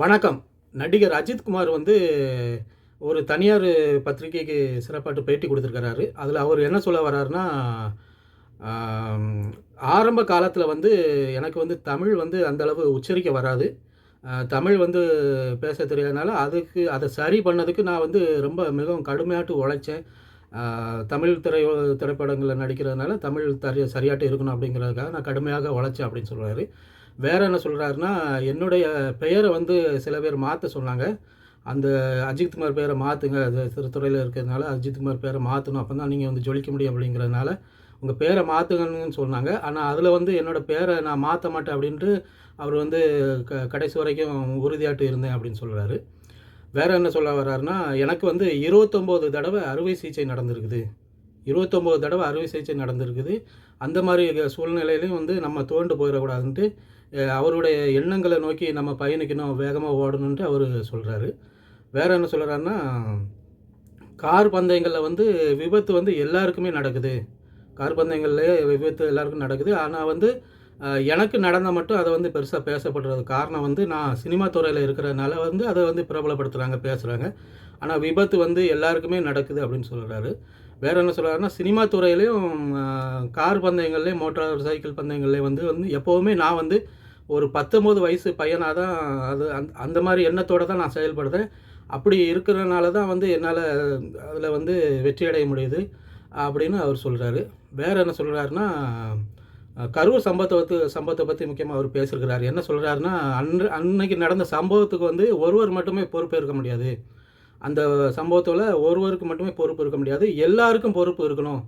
வணக்கம். நடிகர் அஜித்குமார் வந்து ஒரு தனியார் பத்திரிகைக்கு சிறப்பாட்டு பேட்டி கொடுத்துருக்கிறாரு. அதில் அவர் என்ன சொல்ல வர்றாருன்னா ஆரம்ப காலத்தில் வந்து எனக்கு வந்து தமிழ் வந்து அந்தளவு உச்சரிக்க வராது. தமிழ் வந்து பேச தெரியாதனால அதுக்கு அதை சரி பண்ணதுக்கு நான் வந்து ரொம்ப மிகவும் கடுமையாட்டு உழைச்சேன். தமிழ் திரை திரைப்படங்களில் நடிக்கிறதுனால தமிழ் தரி சரியாட்டு இருக்கணும் அப்படிங்கிறதுக்காக நான் கடுமையாக உழைச்சேன் அப்படின்னு சொல்கிறாரு வேற என்ன சொல்கிறாருன்னா என்னுடைய பெயரை வந்து சில பேர் மாற்ற சொன்னாங்க. அந்த அஜித்குமார் பேரை மாற்றுங்க அது சிறுத்துறையில் இருக்கிறதுனால அஜித்குமார் பேரை மாற்றணும் அப்போ தான் நீங்கள் வந்து ஜொலிக்க முடியும் அப்படிங்கிறதுனால உங்கள் பேரை மாற்றுங்கன்னு சொன்னாங்க. ஆனால் அதில் வந்து என்னோடய பேரை நான் மாற்ற மாட்டேன் அப்படின்ட்டு அவர் வந்து க கடைசி வரைக்கும் உறுதியாட்டு இருந்தேன் அப்படின்னு சொல்கிறாரு வேறு என்ன சொல்ல வர்றாருன்னா எனக்கு வந்து இருபத்தொம்போது தடவை அறுவை சிகிச்சை நடந்திருக்குது. இருபத்தொம்போது தடவை அறுவை சிகிச்சை நடந்திருக்குது. அந்த மாதிரி சூழ்நிலையிலையும் வந்து நம்ம தோண்டு போயிடக்கூடாதுன்ட்டு அவருடைய எண்ணங்களை நோக்கி நம்ம பயணிக்கணும் வேகமாக ஓடணுன்ட்டு அவர் சொல்கிறாரு வேறு என்ன சொல்கிறாருன்னா கார் பந்தயங்களில் வந்து விபத்து வந்து எல்லாருக்குமே நடக்குது. கார் பந்தயங்கள்லேயே விபத்து எல்லாருக்கும் நடக்குது. ஆனால் வந்து எனக்கு நடந்தால் மட்டும் அதை வந்து பெருசாக பேசப்படுறது காரணம் வந்து நான் சினிமா துறையில் இருக்கிறதுனால வந்து அதை வந்து பிரபலப்படுத்துகிறாங்க பேசுகிறாங்க ஆனால் விபத்து வந்து எல்லாருக்குமே நடக்குது அப்படின்னு சொல்கிறாரு வேற என்ன சொல்கிறாருன்னா சினிமா துறையிலையும் கார் பந்தயங்கள்லேயும் மோட்டார் சைக்கிள் பந்தயங்கள்லேயும் வந்து வந்து எப்போவுமே நான் வந்து ஒரு பத்தொம்போது வயசு பையனாக தான் அது அந்த அந்த மாதிரி எண்ணத்தோடு தான் நான் செயல்படுறேன். அப்படி இருக்கிறனால தான் வந்து என்னால் அதில் வந்து வெற்றி அடைய முடியுது அப்படின்னு அவர் சொல்கிறாரு வேற என்ன சொல்கிறாருன்னா கரூர் சம்பவத்தை சம்பவத்தை பற்றி முக்கியமாக அவர் பேசியிருக்கிறார். என்ன சொல்கிறாருன்னா அன்று அன்னைக்கு நடந்த சம்பவத்துக்கு வந்து ஒருவர் மட்டுமே பொறுப்பேற்க இருக்க முடியாது. அந்த சம்பவத்தில் ஒருவருக்கு மட்டுமே பொறுப்பு இருக்க முடியாது. எல்லாருக்கும் பொறுப்பு இருக்கணும்.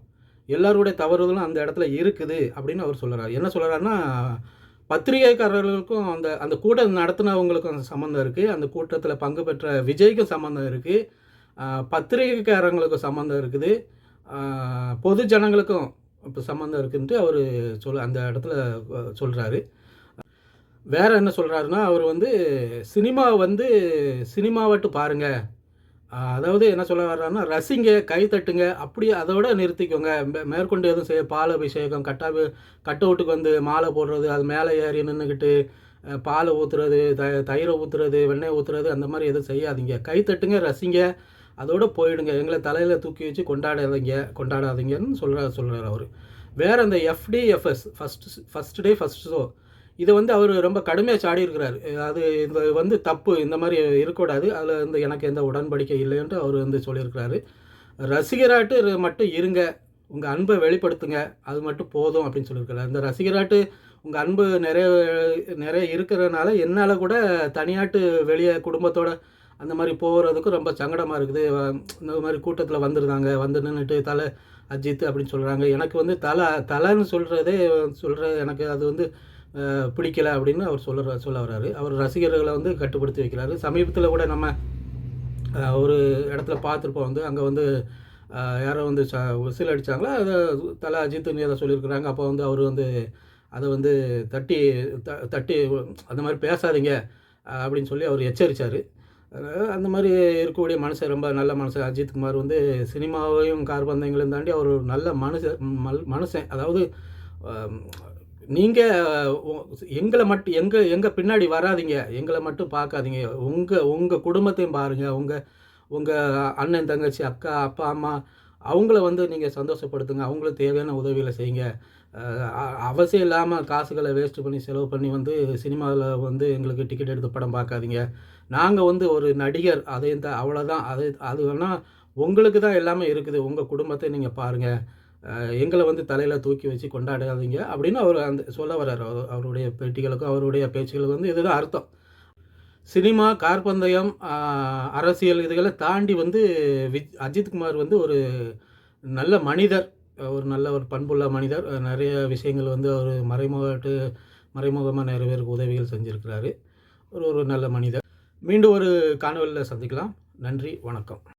எல்லாருடைய தவறுதலும் அந்த இடத்துல இருக்குது அப்படின்னு அவர் சொல்கிறார் என்ன சொல்கிறாருன்னா பத்திரிகைக்காரர்களுக்கும் அந்த அந்த கூட்டம் நடத்தினவங்களுக்கும் சம்மந்தம் இருக்குது அந்த கூட்டத்தில் பங்கு பெற்ற விஜய்க்கும் சம்மந்தம் இருக்குது பத்திரிகைக்காரங்களுக்கும் சம்மந்தம் இருக்குது. பொது ஜனங்களுக்கும் இப்போ சம்மந்தம் இருக்குன்ட்டு அவர் சொல் அந்த இடத்துல சொல்கிறாரு வேறு என்ன சொல்கிறாருன்னா அவர் வந்து சினிமா வந்து சினிமாவட்டு பாருங்கள் அதாவது என்ன சொல்ல வர்றாருன்னா ரசிங்க கை தட்டுங்க அப்படியே அதோட நிறுத்திக்கோங்க. மே- மேற்கொண்டு எதுவும் செய்ய பால் அபிஷேகம் கட்டா கட் அவுட்டுக்கு வந்து மாலை போடுறது அது மேலே ஏறி நின்றுக்கிட்டு பாலை ஊற்றுறது த தயிரை ஊற்றுறது வெண்ணெய் ஊற்றுறது அந்த மாதிரி எதுவும் செய்யாதீங்க. கை தட்டுங்க ரசிங்க அதோட போயிடுங்க. எங்களை தலையில் தூக்கி வச்சு கொண்டாடாதீங்க கொண்டாடாதீங்கன்னு சொல்கிற சொல்கிறார் அவர். வேறு அந்த FDFS first first day first show இதை வந்து அவர் ரொம்ப கடுமையாக சாடி இருக்கிறார். அது இந்த வந்து தப்பு இந்த மாதிரி இருக்கக்கூடாது. அதில் வந்து எனக்கு எந்த உடன்படிக்கை இல்லைன்ட்டு அவர் வந்து சொல்லியிருக்கிறாரு. ரசிகராட்டு மட்டும் இருங்க. உங்கள் அன்பை வெளிப்படுத்துங்க. அது மட்டும் போதும் அப்படின்னு சொல்லியிருக்கிறாரு. இந்த ரசிகராட்டு உங்கள் அன்பு நிறைய நிறைய இருக்கிறதுனால என்னால் கூட தனியாட்டு வெளியே குடும்பத்தோட அந்த மாதிரி போகிறதுக்கும் ரொம்ப சங்கடமாக இருக்குது. இந்த மாதிரி கூட்டத்தில் வந்துருந்தாங்க. வந்து நின்றுட்டு தலை அஜித் அப்படின்னு சொல்கிறாங்க எனக்கு வந்து தலை தலைன்னு சொல்கிறதே சொல்கிற எனக்கு அது வந்து பிடிக்கல அப்படின்னு அவர் சொல்லுற சொல்ல வர்றாரு. அவர் ரசிகர்களை வந்து கட்டுப்படுத்தி வைக்கிறாரு. சமீபத்தில் கூட நம்ம ஒரு இடத்துல பார்த்துருப்போம் வந்து அங்கே வந்து யாரோ வந்து ச விசில் அடித்தாங்களோ அதை தலை அஜித்துன்னு ஏதோ சொல்லியிருக்கிறாங்க. அப்போ வந்து அவர் வந்து அதை வந்து தட்டி த தட்டி அந்த மாதிரி பேசாதீங்க அப்படின்னு சொல்லி அவர் எச்சரித்தார் அந்த மாதிரி இருக்கக்கூடிய மனுஷன் ரொம்ப நல்ல மனுஷன். அஜித்குமார் வந்து சினிமாவையும் கார்பந்தயங்களையும் தாண்டி அவர் ஒரு நல்ல மனுஷன் மல் மனுஷன். அதாவது நீங்கள் எங்களை மட்டும் எங்கள் எங்கள் பின்னாடி வராதீங்க. எங்களை மட்டும் பார்க்காதீங்க. உங்கள் உங்கள் குடும்பத்தையும் பாருங்கள் உங்கள் உங்கள் அண்ணன் தங்கச்சி அக்கா அப்பா அம்மா அவங்கள வந்து நீங்கள் சந்தோஷப்படுத்துங்க. அவங்களுக்கு தேவையான உதவிகளை செய்யுங்க. அவசியம் இல்லாமல் காசுகளை வேஸ்ட் பண்ணி செலவு பண்ணி வந்து சினிமாவில் வந்து எங்களுக்கு டிக்கெட் எடுத்து படம் பார்க்காதீங்க. நாங்கள் வந்து ஒரு நடிகர். அதையும் இந்த அவ்வளோதான் அது அது வேணால் உங்களுக்கு தான் எல்லாமே இருக்குது. உங்கள் குடும்பத்தை நீங்கள் பாருங்கள் எங்களை வந்து தலையில் தூக்கி வச்சு கொண்டாடாதீங்க அப்படின்னு அவர் அந்த சொல்ல வர்றாரு. அவர் அவருடைய பேட்டிகளுக்கும் அவருடைய பேச்சுகளுக்கும் வந்து இதுதான் அர்த்தம். சினிமா கார்பந்தயம் அரசியல் இதுகளை தாண்டி வந்து விஜ் அஜித்குமார் வந்து ஒரு நல்ல மனிதர். ஒரு நல்ல ஒரு பண்புள்ள மனிதர். நிறைய விஷயங்கள் வந்து அவர் மறைமுகட்டு மறைமுகமாக நிறைய பேருக்கு உதவிகள் செஞ்சுருக்கிறாரு. ஒரு ஒரு நல்ல மனிதர். மீண்டும் ஒரு காணொலியில் சந்திக்கலாம். நன்றி வணக்கம்.